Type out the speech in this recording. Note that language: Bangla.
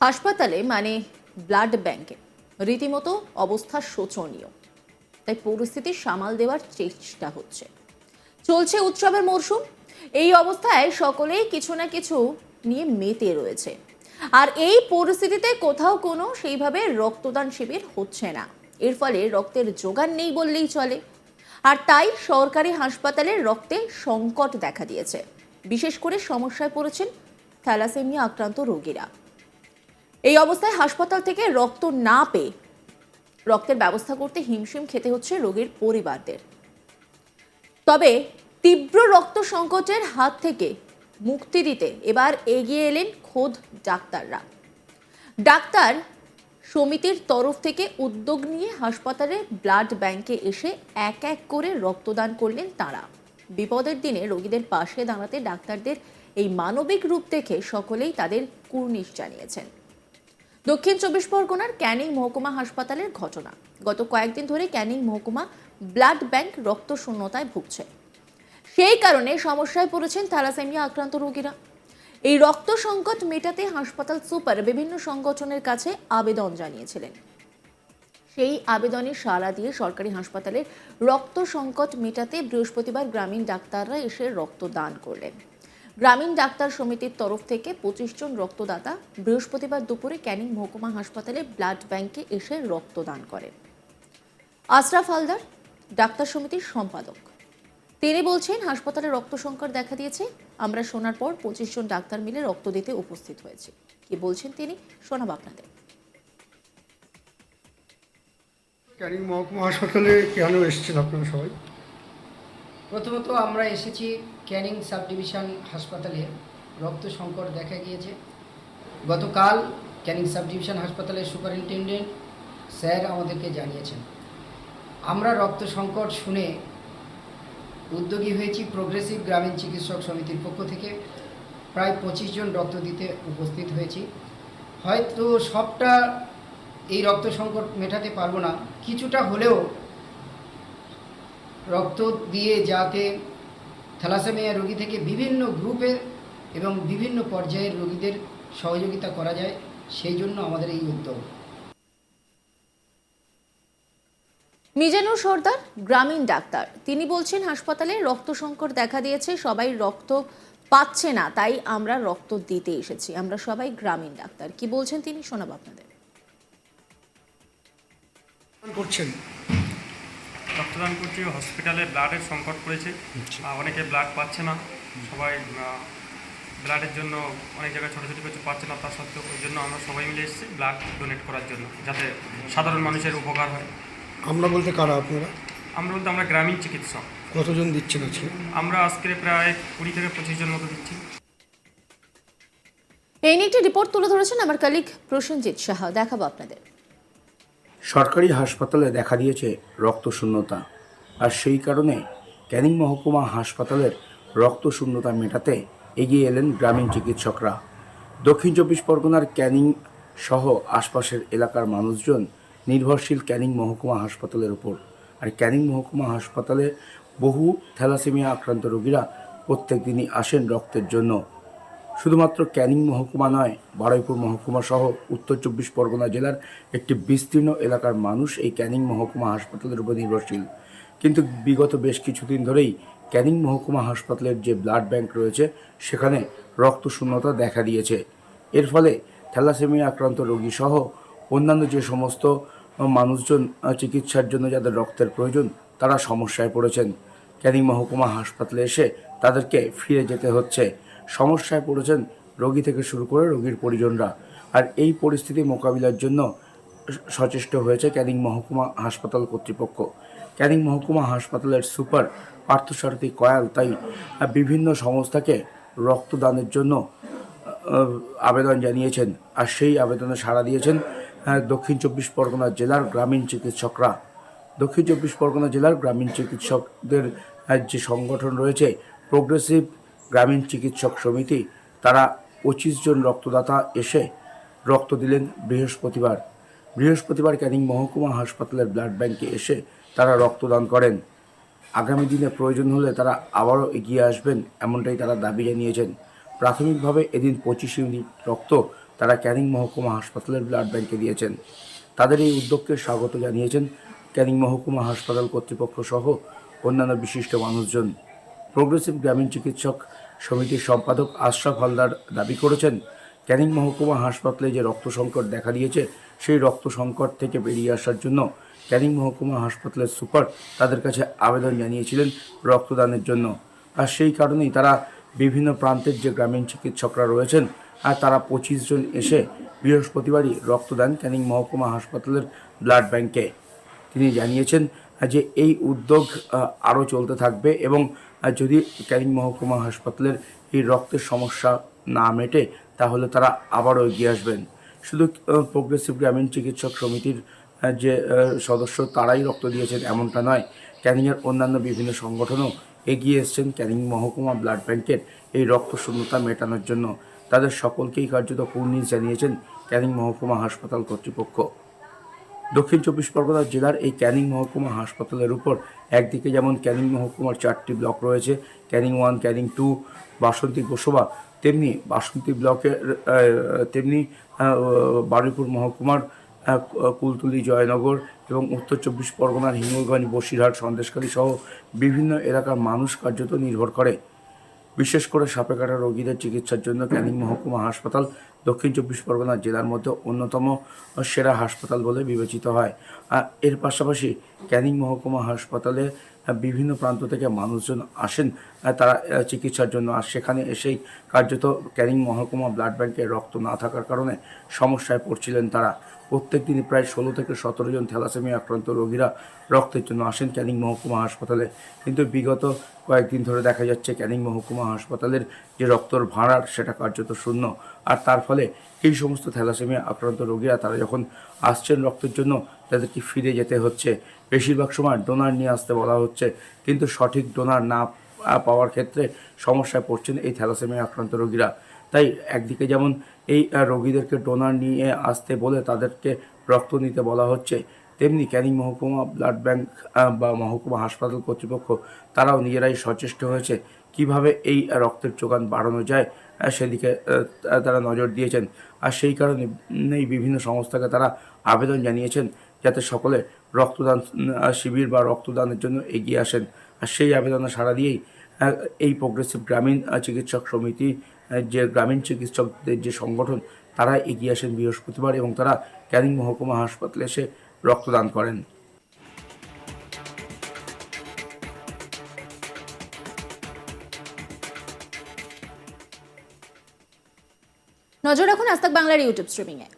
হাসপাতালে মানে ব্লাড ব্যাংকে। রীতিমতো অবস্থা শোচনীয়। তাই পরিস্থিতি সামাল দেওয়ার চেষ্টা হচ্ছে। চলছে উৎসবের মরশুম। এই অবস্থায় সকলেই কিছু না কিছু নিয়ে মেতে রয়েছে। আর এই পরিস্থিতিতে কোথাও কোনো সেইভাবে রক্তদান শিবির হচ্ছে না। এর ফলে রক্তের যোগান নেই বললেই চলে। আর তাই সরকারি হাসপাতালে রক্তে সংকট দেখা দিয়েছে। বিশেষ করে সমস্যায় পড়েছেন থ্যালাসেমিয়া আক্রান্ত রোগীরা। এই অবস্থায় হাসপাতাল থেকে রক্ত না পেয়ে রক্তের ব্যবস্থা করতে হিমশিম খেতে হচ্ছে রোগীর পরিবারদের। তবে তীব্র রক্ত সংকটের হাত থেকে মুক্তি দিতে এবার এগিয়ে এলেন খোদ ডাক্তাররা। ডাক্তার সমিতির তরফ থেকে উদ্যোগ নিয়ে হাসপাতালে ব্লাড ব্যাংকে এসে এক এক করে রক্তদান করলেন তারা। বিপদের দিনে রোগীদের পাশে দাঁড়াতে ডাক্তারদের এই মানবিক রূপ দেখে সকলেই তাদের কুর্নিশ জানিয়েছেন। দক্ষিণ চব্বিশ পরগনার ক্যানিং মহকুমা হাসপাতালের ঘটনা। গত কয়েকদিন ধরে ক্যানিং মহকুমা ব্লাড ব্যাংক রক্ত শূন্যতায় ভুগছে। সেই কারণে সমস্যায় পড়েছেন থ্যালাসেমিয়া আক্রান্ত রোগীরা। এই রক্ত সংকট মেটাতে হাসপাতাল সুপার বিভিন্ন সংগঠনের কাছে আবেদন জানিয়েছিলেন। সেই আবেদনে সাড়া দিয়ে সরকারি হাসপাতালের রক্ত সংকট মেটাতে বৃহস্পতিবার গ্রামীণ ডাক্তাররা এসে রক্ত দান করলেন। গ্রামীণ ডাক্তার সমিতির তরফ থেকে পঁচিশ জন রক্তদাতা বৃহস্পতিবার দুপুরে ক্যানিং মহকুমা হাসপাতালে ব্লাড ব্যাংকে এসে রক্তদান করেন আশরাফ হালদার, ডাক্তার সমিতির সম্পাদক। তিনি বলছেন, হাসপাতালে রক্ত সংকট দেখা দিয়েছে। আমরা শোনার পর পঁচিশ জন ডাক্তার মিলে রক্ত দিতে উপস্থিত হয়েছে। কি বলছেন তিনি, শোনাব আপনাদের। ক্যানিং মহকুমা হাসপাতালে কেন এসেছেন আপনারা সবাই? প্রথমত আমরা এসেছি ক্যানিং সাব ডিভিশন হাসপাতালে, রক্ত সংকট দেখা গিয়েছে। গতকাল ক্যানিং সাব ডিভিশন হাসপাতালের সুপারিনটেন্ডেন্ট স্যার আমাদেরকে জানিয়েছেন। আমরা রক্ত সংকট শুনে উদ্যোগী হয়েছি প্রোগ্রেসিভ গ্রামীণ চিকিৎসক সমিতির পক্ষ থেকে। প্রায় পঁচিশ জন রক্ত দিতে উপস্থিত হয়েছি। হয়তো সবটা এই রক্ত সংকট মেটাতে পারব না। কিছুটা হলেও রক্ত দিয়ে যাতে থ্যালাসেমিয়া রোগী থেকে বিভিন্ন গ্রুপের এবং বিভিন্ন পর্যায়ের রোগীদের সহযোগিতা করা যায় সেই জন্য আমাদের এই উদ্যোগ। মিজানুর সর্দার গ্রামীণ ডাক্তার। তিনি বলছেন হাসপাতালে রক্ত সংকট দেখা দিয়েছে সবাই রক্ত পাচ্ছে না তাই আমরা রক্ত দিতে এসেছি। আমরা সবাই গ্রামীণ ডাক্তার। কি বলছেন তিনি? শোনাব আপনাদের। করছেন। রক্তদান করছি হসপিটালে ব্লাডের সংকট পড়েছে। অনেকে ব্লাড পাচ্ছে না। সবাই ব্লাডের জন্য অনেক জায়গায় ছোটো ছোটো কিছু পাচ্ছে না। তা সত্ত্বেও ওই জন্য আমরা সবাই মিলে এসেছি ব্লাড ডোনেট করার জন্য যাতে সাধারণ মানুষের উপকার হয়। আমরা বলতে কারা আপনারা? আমরা বলতে আমরা গ্রামীণ চিকিৎসক। কতজন দিচ্ছেন আজকে? আমরা আজকে প্রায় কুড়ি থেকে পঁচিশ জন মতো দিচ্ছি। এই নিয়ে একটি রিপোর্ট তুলে ধরেছেন আমার কালিক প্রসেনজিৎ সাহা। দেখাবো আপনাদের। সরকারি হাসপাতালে দেখা দিয়েছে রক্তশূন্যতা। আর সেই কারণে ক্যানিং মহকুমা হাসপাতালের রক্তশূন্যতা মেটাতে এগিয়ে এলেন গ্রামীণ চিকিৎসকরা। দক্ষিণ চব্বিশ পরগনার ক্যানিং সহ আশপাশের এলাকার মানুষজন নির্ভরশীল ক্যানিং মহকুমা হাসপাতালের উপর। আর ক্যানিং মহকুমা হাসপাতালে বহু থ্যালাসেমিয়া আক্রান্ত রোগীরা প্রত্যেক দিনই আসেন রক্তের জন্য। শুধুমাত্র ক্যানিং মহকুমা নয়, বারুইপুর মহকুমা সহ উত্তর চব্বিশ পরগনা জেলার একটি বিস্তীর্ণ এলাকার মানুষ এই ক্যানিং মহকুমা হাসপাতালের উপর নির্ভরশীল। কিন্তু বিগত বেশ কিছুদিন ধরেই ক্যানিং মহকুমা হাসপাতালের যে ব্লাড ব্যাংক রয়েছে, সেখানে রক্ত শূন্যতা দেখা দিয়েছে। এর ফলে থ্যালাসেমিয়া আক্রান্ত রোগী সহ অন্যান্য যে সমস্ত মানুষজন চিকিৎসার জন্য যাদের রক্তের প্রয়োজন, তারা সমস্যায় পড়েছেন। ক্যানিং মহকুমা হাসপাতালে এসে তাদেরকে ফিরে যেতে হচ্ছে। সমস্যায় পড়েছেন রোগী থেকে শুরু করে রোগীর পরিজনরা। আর এই পরিস্থিতি মোকাবিলার জন্য সচেষ্ট হয়েছে ক্যানিং মহকুমা হাসপাতাল কর্তৃপক্ষ। ক্যানিং মহকুমা হাসপাতালের সুপার পার্থসারথী কয়াল তাই বিভিন্ন সংস্থাকে রক্তদানের জন্য আবেদন জানিয়েছেন। আর সেই আবেদনে সাড়া দিয়েছেন দক্ষিণ চব্বিশ পরগনা জেলার গ্রামীণ চিকিৎসকরা। দক্ষিণ চব্বিশ পরগনা জেলার গ্রামীণ চিকিৎসকদের যে সংগঠন রয়েছে, প্রোগ্রেসিভ গ্রামীণ চিকিৎসক সমিতি, তারা পঁচিশ জন রক্তদাতা এসে রক্ত দিলেন বৃহস্পতিবার। বৃহস্পতিবার ক্যানিং মহকুমা হাসপাতালের ব্লাড ব্যাংকে এসে তারা রক্তদান করেন। আগামী দিনে প্রয়োজন হলে তারা আবারও এগিয়ে আসবেন এমনটাই তারা দাবি জানিয়েছেন। প্রাথমিকভাবে এদিন পঁচিশ ইউনিট রক্ত তারা ক্যানিং মহকুমা হাসপাতালের ব্লাড ব্যাংকে দিয়েছেন। তাদের এই উদ্যোগকে স্বাগত জানিয়েছেন ক্যানিং মহকুমা হাসপাতাল কর্তৃপক্ষ সহ অন্যান্য বিশিষ্ট মানুষজন। প্রোগ্রেসিভ গ্রামীণ চিকিৎসক সমিতির সম্পাদক আশরাফ হালদার দাবি করেছেন, ক্যানিং মহকুমা হাসপাতালে যে রক্ত সংকট দেখা দিয়েছে, সেই রক্ত সংকট থেকে বেরিয়ে আসার জন্য ক্যানিং মহকুমা হাসপাতালের সুপার তাদের কাছে আবেদন জানিয়েছিলেন রক্তদানের জন্য। আর সেই কারণেই তারা বিভিন্ন প্রান্তের যে গ্রামীণ চিকিৎসকরা রয়েছেন, আর তারা পঁচিশ জন এসে বৃহস্পতিবারই রক্তদান ক্যানিং মহকুমা হাসপাতালের ব্লাড ব্যাংকে। তিনি জানিয়েছেন যে এই উদ্যোগ আরও চলতে থাকবে এবং আহ, যদি ক্যানিং মহকুমা হাসপাতালের এই রক্তের সমস্যা না মেটে তাহলে তারা আবারও এগিয়ে আসবেন। শুধু প্রোগ্রেসিভ গ্রামীণ চিকিৎসক সমিতির যে সদস্য তারাই রক্ত দিয়েছেন এমনটা নয়। ক্যানিংয়ের অন্যান্য বিভিন্ন সংগঠনও এগিয়ে এসছেন ক্যানিং মহকুমা ব্লাড ব্যাংকের এই রক্ত শূন্যতা মেটানোর জন্য। তাদের সকলকেই কার্যত কুর্নিশ জানিয়েছেন ক্যানিং মহকুমা হাসপাতাল কর্তৃপক্ষ। দক্ষিণ চব্বিশ পরগনা জেলার এই ক্যানিং মহকুমা হাসপাতালের উপর একদিকে যেমন ক্যানিং মহকুমার চারটি ব্লক রয়েছে, ক্যানিং ওয়ান, ক্যানিং টু, বাসন্তী গোসবা, তেমনি বাসন্তী ব্লকের তেমনি বারুইপুর মহকুমার কুলতুলি জয়নগর এবং উত্তর চব্বিশ পরগনার হিঙ্গলগঞ্জ, বসিরহাট, সন্দেশখালী সহ বিভিন্ন এলাকার মানুষ কার্যত নির্ভর করে। বিশেষ করে সাপে কাটা রোগীদের চিকিৎসার জন্য ক্যানিং মহকুমা হাসপাতাল দক্ষিণ চব্বিশ পরগনা জেলার মধ্যে অন্যতম সেরা হাসপাতাল বলে বিবেচিত হয়। এর পাশাপাশি ক্যানিং মহকুমা হাসপাতালে বিভিন্ন প্রান্ত থেকে মানুষজন আসেন তারা চিকিৎসার জন্য। আর সেখানে এসেই কার্যত ক্যানিং মহকুমা ব্লাড ব্যাংকে রক্ত না থাকার কারণে সমস্যায় পড়ছিলেন তারা। প্রত্যেক দিনই প্রায় ষোলো থেকে সতেরো জন থ্যালাসেমিয়া আক্রান্ত রোগীরা রক্তের জন্য আসেন ক্যানিং মহকুমা হাসপাতালে। কিন্তু বিগত কয়েকদিন ধরে দেখা যাচ্ছে ক্যানিং মহকুমা হাসপাতালের যে রক্তর ভাঁড়ার, সেটা কার্যত শূন্য। আর তার ফলে এই সমস্ত থ্যালাসেমিয়া আক্রান্ত রোগীরা, তারা যখন আসছেন রক্তের জন্য, তাদেরকে ফিরে যেতে হচ্ছে। বেশিরভাগ সময় ডোনার নিয়ে আসতে বলা হচ্ছে, কিন্তু সঠিক ডোনার না পাওয়ার ক্ষেত্রে সমস্যায় পড়ছেন এই থ্যালাসেমিয়া আক্রান্ত রোগীরা। তাই একদিকে যেমন এই রোগীদেরকে ডোনার নিয়ে আসতে বলে তাদেরকে রক্ত নিতে বলা হচ্ছে। তেমনি ক্যানিং মহকুমা ব্লাড ব্যাংক বা মহকুমা হাসপাতাল কর্তৃপক্ষ, তারাও নিজেরাই সচেষ্ট হয়েছে। কীভাবে এই রক্তের যোগান বাড়ানো যায় সেদিকে তারা নজর দিয়েছেন। আর সেই কারণে বিভিন্ন সংস্থাকে তারা আবেদন জানিয়েছেন যাতে সকলে রক্তদান শিবির বা রক্তদানের জন্য এগিয়ে আসেন। আর সেই আবেদনে সাড়া দিয়েই এই প্রোগ্রেসিভ গ্রামীণ চিকিৎসক সমিতি যে গ্রামীণ চিকিৎসকদের যে সংগঠন, তারা এগিয়ে আসেন বৃহস্পতিবার এবং তারা ক্যানিং মহকুমা হাসপাতালে এসে রক্তদান করেন। নজর রাখুন আজ বাংলার ইউটিউব স্ট্রিমিংয়ে।